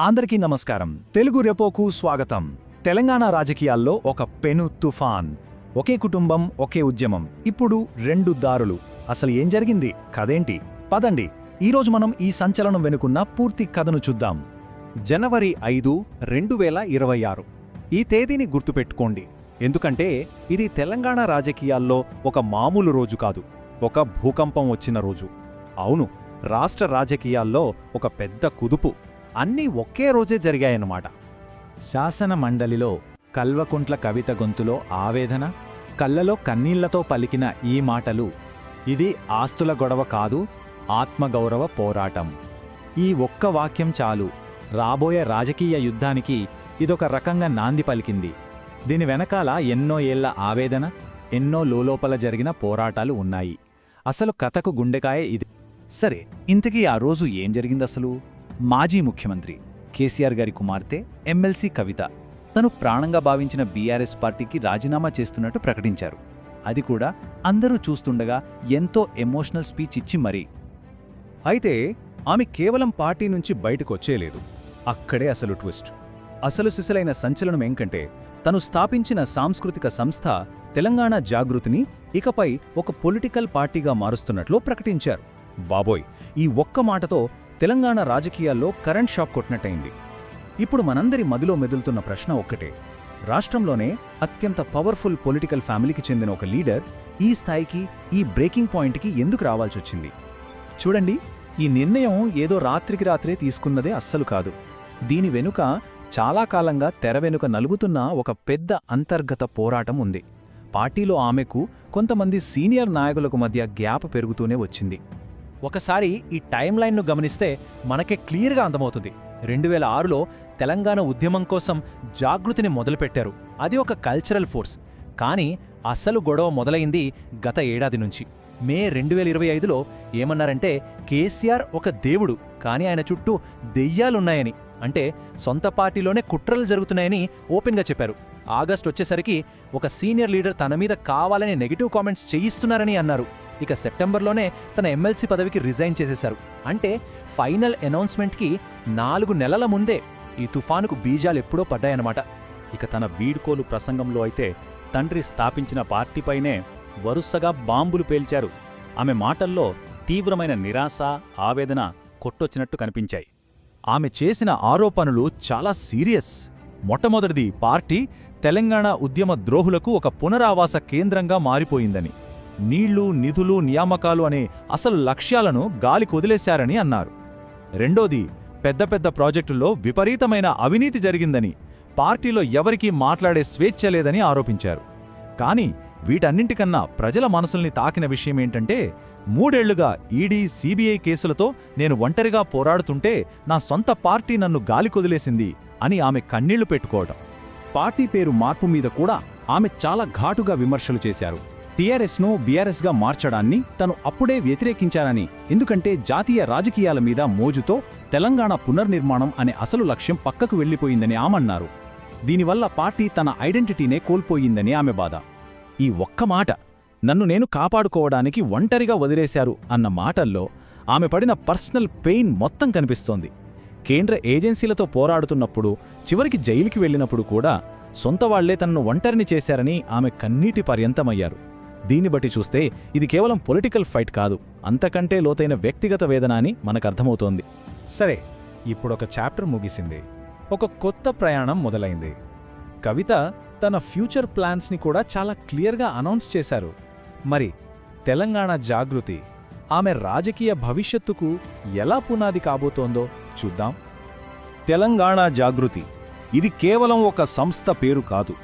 అందరికీ నమస్కారం. తెలుగు రెపోకు స్వాగతం. తెలంగాణ రాజకీయాల్లో ఒక పెను తుఫాన్. ఒకే కుటుంబం ఒకే ఉద్యమం. ఇప్పుడు రెండు దారులు. అసలు ఏం జరిగింది? కదేంటి పదండి. ఈరోజు మనం ఈ సంచలనం వెనుకున్న పూర్తి కథను చూద్దాం. జనవరి ఐదు రెండు వేల ఇరవై ఆరు. ఈ తేదీని గుర్తుపెట్టుకోండి. ఎందుకంటే ఇది తెలంగాణ రాజకీయాల్లో ఒక మామూలు రోజు కాదు. ఒక భూకంపం వచ్చిన రోజు. అవును రాష్ట్ర రాజకీయాల్లో ఒక పెద్ద కుదుపు. అన్నీ ఒకే రోజే జరిగాయన్నమాట. శాసన మండలిలో కల్వకుంట్ల కవిత గొంతులో ఆవేదన కళ్ళలో కన్నీళ్ళతో పలికిన ఈ మాటలు ఇది ఆస్తుల గొడవ కాదు ఆత్మగౌరవ పోరాటం. ఈ ఒక్క వాక్యం చాలు. రాబోయే రాజకీయ యుద్ధానికి ఇదొక రకంగా నాంది పలికింది. దీని వెనకాల ఎన్నో ఏళ్ళ ఆవేదన ఎన్నో లోలోపల జరిగిన పోరాటాలు ఉన్నాయి. అసలు కథకు గుండెకాయ ఇది. సరే ఇంతకీ ఆ రోజు ఏం జరిగిందసలు? మాజీ ముఖ్యమంత్రి కేసీఆర్ గారి కుమార్తె ఎమ్మెల్సీ కవిత తను ప్రాణంగా భావించిన బీఆర్ఎస్ పార్టీకి రాజీనామా చేస్తున్నట్టు ప్రకటించారు. అది కూడా అందరూ చూస్తుండగా ఎంతో ఎమోషనల్ స్పీచ్ ఇచ్చి మరీ. అయితే ఆమె కేవలం పార్టీ నుంచి బయటకొచ్చేలేదు అక్కడే అసలు ట్విస్ట్. అసలు సిసలైన సంచలనం ఏంకంటే తను స్థాపించిన సాంస్కృతిక సంస్థ తెలంగాణ జాగృతిని ఇకపై ఒక పొలిటికల్ పార్టీగా మారుస్తున్నట్లు ప్రకటించారు. బాబోయ్! ఈ ఒక్క మాటతో తెలంగాణ రాజకీయాల్లో కరెంట్ షాక్ కొట్టినట్టయింది. ఇప్పుడు మనందరి మదిలో మెదులుతున్న ప్రశ్న ఒక్కటే. రాష్ట్రంలోనే అత్యంత పవర్ఫుల్ పొలిటికల్ ఫ్యామిలీకి చెందిన ఒక లీడర్ ఈ స్థాయికి ఈ బ్రేకింగ్ పాయింట్కి ఎందుకు రావాల్సొచ్చింది? చూడండి ఈ నిర్ణయం ఏదో రాత్రికి రాత్రే తీసుకున్నదే అస్సలు కాదు. దీని వెనుక చాలా కాలంగా తెర వెనుక నలుగుతున్న ఒక పెద్ద అంతర్గత పోరాటం ఉంది. పార్టీలో ఆమెకు కొంతమంది సీనియర్ నాయకులకు మధ్య గ్యాప్ పెరుగుతూనే వచ్చింది. ఒకసారి ఈ టైం లైన్ను గమనిస్తే మనకే క్లియర్గా అందమవుతుంది రెండు వేల ఆరులో తెలంగాణ ఉద్యమం కోసం జాగృతిని మొదలుపెట్టారు. అది ఒక కల్చరల్ ఫోర్స్. కానీ అసలు గొడవ మొదలైంది గత ఏడాది నుంచి. మే రెండు వేల ఇరవై ఐదులో ఏమన్నారంటే కేసీఆర్ ఒక దేవుడు కానీ ఆయన చుట్టూ దెయ్యాలున్నాయని అంటే సొంత పార్టీలోనే కుట్రలు జరుగుతున్నాయని ఓపెన్గా చెప్పారు. ఆగస్ట్ వచ్చేసరికి ఒక సీనియర్ లీడర్ తన మీద కావాలని నెగిటివ్ కామెంట్స్ చేయిస్తున్నారని అన్నారు. ఇక సెప్టెంబర్లోనే తన ఎమ్మెల్సీ పదవికి రిజైన్ చేసేశారు. అంటే ఫైనల్ అనౌన్స్మెంట్కి నాలుగు నెలల ముందే ఈ తుఫానుకు బీజాలు ఎప్పుడో పడ్డాయన్నమాట. ఇక తన వీడ్కోలు ప్రసంగంలో అయితే తండ్రి స్థాపించిన పార్టీపైనే వరుసగా బాంబులు పేల్చారు. ఆమె మాటల్లో తీవ్రమైన నిరాశ ఆవేదన కొట్టొచ్చినట్టు కనిపించాయి. ఆమె చేసిన ఆరోపణలు చాలా సీరియస్. మొట్టమొదటిది పార్టీ తెలంగాణ ఉద్యమ ద్రోహులకు ఒక పునరావాస కేంద్రంగా మారిపోయిందని. నీళ్ళు నిధులు నియామకాలు అనే అసలు లక్ష్యాలను గాలి కొదిలేశారని అన్నారు. రెండోది పెద్ద పెద్ద ప్రాజెక్టుల్లో విపరీతమైన అవినీతి జరిగిందని పార్టీలో ఎవరికీ మాట్లాడే స్వేచ్ఛ లేదని ఆరోపించారు. కానీ వీటన్నింటికన్నా ప్రజల మనసుల్ని తాకిన విషయమేంటంటే మూడేళ్ళుగా ఈడీ సీబీఐ కేసులతో నేను ఒంటరిగా పోరాడుతుంటే నా సొంత పార్టీ నన్ను గాలి కొదిలేసింది అని ఆమె కన్నీళ్ళు పెట్టుకోవటం. పార్టీ పేరు మార్పు మీద కూడా ఆమె చాలా ఘాటుగా విమర్శలు చేశారు. టీఆర్ఎస్ను బీఆర్ఎస్గా మార్చడాన్ని తను అప్పుడే వ్యతిరేకించారని ఎందుకంటే జాతీయ రాజకీయాల మీద మోజుతో తెలంగాణ పునర్నిర్మాణం అనే అసలు లక్ష్యం పక్కకు వెళ్ళిపోయిందని ఆమన్నారు. దీనివల్ల పార్టీ తన ఐడెంటిటీనే కోల్పోయిందని ఆమె బాధ. ఈ ఒక్క మాట నన్ను నేను కాపాడుకోవడానికి ఒంటరిగా వదిలేశారు అన్న మాటల్లో ఆమె పడిన పర్సనల్ పెయిన్ మొత్తం కనిపిస్తోంది. కేంద్ర ఏజెన్సీలతో పోరాడుతున్నప్పుడు చివరికి జైలుకి వెళ్ళినప్పుడు కూడా సొంత వాళ్ళే తనను ఒంటరిని చేశారని ఆమె కన్నీటి పర్యంతమయ్యారు. దీన్ని బట్టి చూస్తే ఇది కేవలం పొలిటికల్ ఫైట్ కాదు. అంతకంటే లోతైన వ్యక్తిగత వేదన అని మనకు అర్థమవుతోంది సరే ఇప్పుడొక చాప్టర్ ముగిసింది. ఒక కొత్త ప్రయాణం మొదలైంది. కవిత తన ఫ్యూచర్ ప్లాన్స్ని కూడా చాలా క్లియర్గా అనౌన్స్ చేశారు. మరి తెలంగాణ జాగృతి ఆమె రాజకీయ భవిష్యత్తుకు ఎలా పునాది కాబోతోందో చూద్దాం. తెలంగాణ జాగృతి ఇది కేవలం ఒక సంస్థ పేరు కాదు.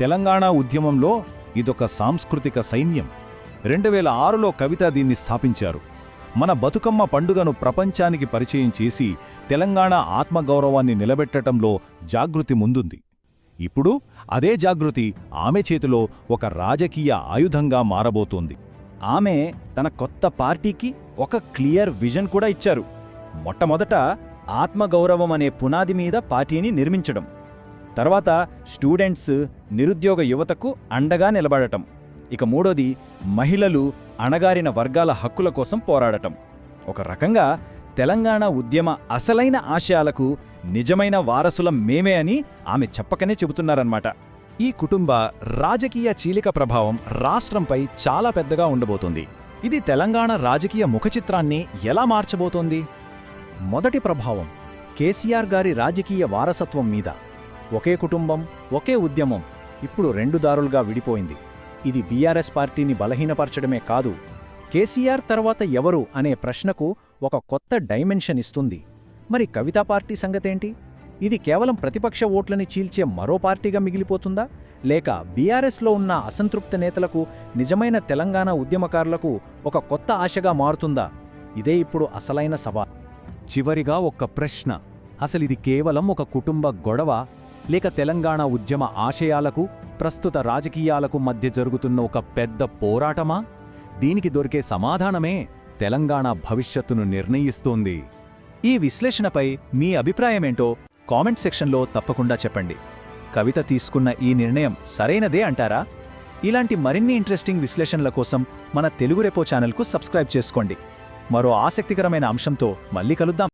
తెలంగాణ ఉద్యమంలో ఇదొక సాంస్కృతిక సైన్యం. రెండు వేల ఆరులో కవిత దీన్ని స్థాపించారు. మన బతుకమ్మ పండుగను ప్రపంచానికి పరిచయం చేసి తెలంగాణ ఆత్మగౌరవాన్ని నిలబెట్టటంలో జాగృతి ముందుంది. ఇప్పుడు అదే జాగృతి ఆమె చేతిలో ఒక రాజకీయ ఆయుధంగా మారబోతోంది. ఆమె తన కొత్త పార్టీకి ఒక క్లియర్ విజన్ కూడా ఇచ్చారు. మొట్టమొదట ఆత్మగౌరవం అనే పునాది మీద పార్టీని నిర్మించడం. తర్వాత స్టూడెంట్స్ నిరుద్యోగ యువతకు అండగా నిలబడటం. ఇక మూడోది మహిళలు అణగారిన వర్గాల హక్కుల కోసం పోరాడటం. ఒక రకంగా తెలంగాణ ఉద్యమ అసలైన ఆశయాలకు నిజమైన వారసులం మేమే అని ఆమె చెప్పకనే చెబుతున్నారన్నమాట. ఈ కుటుంబ రాజకీయ చీలిక ప్రభావం రాష్ట్రంపై చాలా పెద్దగా ఉండబోతుంది. ఇది తెలంగాణ రాజకీయ ముఖచిత్రాన్ని ఎలా మార్చబోతోంది? మొదటి ప్రభావం కేసీఆర్ గారి రాజకీయ వారసత్వం మీద. ఒకే కుటుంబం ఒకే ఉద్యమం ఇప్పుడు రెండు దారులుగా విడిపోయింది. ఇది బీఆర్ఎస్ పార్టీని బలహీనపరచడమే కాదు కేసీఆర్ తర్వాత ఎవరు అనే ప్రశ్నకు ఒక కొత్త డైమెన్షన్ ఇస్తుంది. మరి కవితా పార్టీ సంగతేంటి? ఇది కేవలం ప్రతిపక్ష ఓట్లని చీల్చే మరో పార్టీగా మిగిలిపోతుందా? లేక బీఆర్ఎస్లో ఉన్న అసంతృప్త నేతలకు నిజమైన తెలంగాణ ఉద్యమకారులకు ఒక కొత్త ఆశగా మారుతుందా? ఇదే ఇప్పుడు అసలైన సవాల్. చివరిగా ఒక్క ప్రశ్న. అసలిది కేవలం ఒక కుటుంబ గొడవ? లేక తెలంగాణ ఉద్యమ ఆశయాలకు ప్రస్తుత రాజకీయాలకు మధ్య జరుగుతున్న ఒక పెద్ద పోరాటమా? దీనికి దొరికే సమాధానమే తెలంగాణ భవిష్యత్తును నిర్ణయిస్తోంది. ఈ విశ్లేషణపై మీ అభిప్రాయమేంటో కామెంట్ సెక్షన్లో తప్పకుండా చెప్పండి. కవిత తీసుకున్న ఈ నిర్ణయం సరైనదే అంటారా? ఇలాంటి మరిన్ని ఇంట్రెస్టింగ్ విశ్లేషణల కోసం మన తెలుగు రెపో ఛానల్కు సబ్స్క్రైబ్ చేసుకోండి. మరో ఆసక్తికరమైన అంశంతో మళ్ళీ కలుద్దాం.